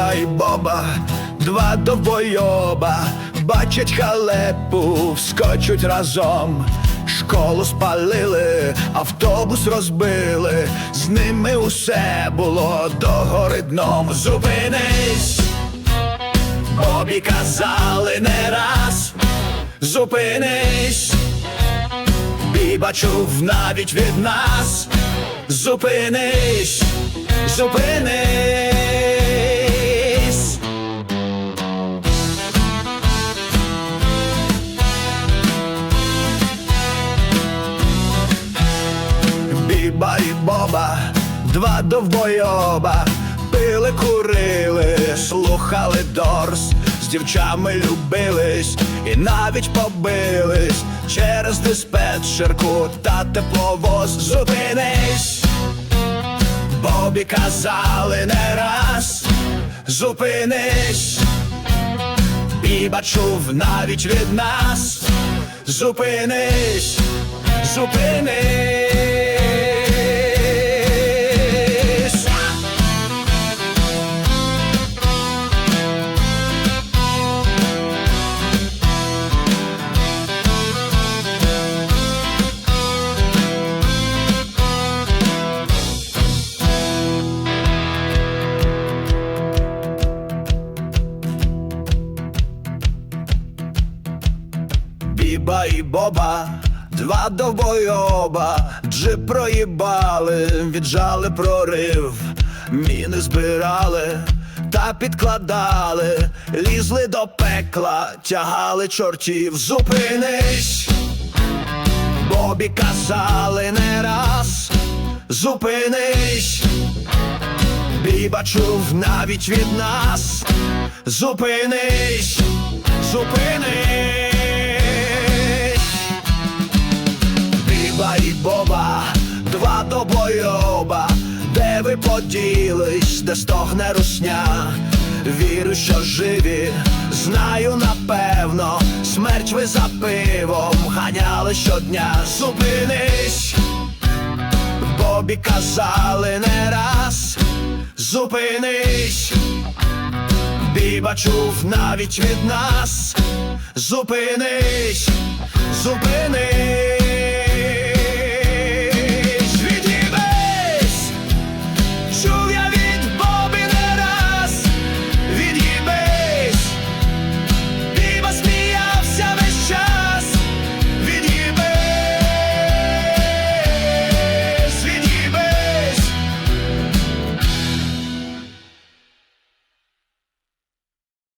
Біба і Боба, два довбойоба, бачать халепу, вскочуть разом. Школу спалили, автобус розбили, з ними усе було догори дном. Зупинись, Бобі казали не раз, зупинись, Біба чув навіть від нас, зупинись, зупинись. Біба і Боба, два довбойоба, пили, курили, слухали дорс, з дівчами любились і навіть побились через диспетчерку та тепловоз. Зупинись, Бобі казали не раз, зупинись, Біба чув навіть від нас, зупинись, зупинись. Біба і Боба, два довбойоба, джип проїбали, віджали прорив, міни збирали та підкладали, лізли до пекла, тягали чортів, зупинись, Бобі казали не раз, зупинись. Біба чув навіть від нас, зупинись, зупинись. Боба, два добойоба, де ви поділись, де стогне русня. Вірю, що живі, знаю напевно, смерть ви за пивом ганяли щодня. Зупинись, Бобі казали не раз, зупинись, Біба чув навіть від нас, зупинись, зупинись.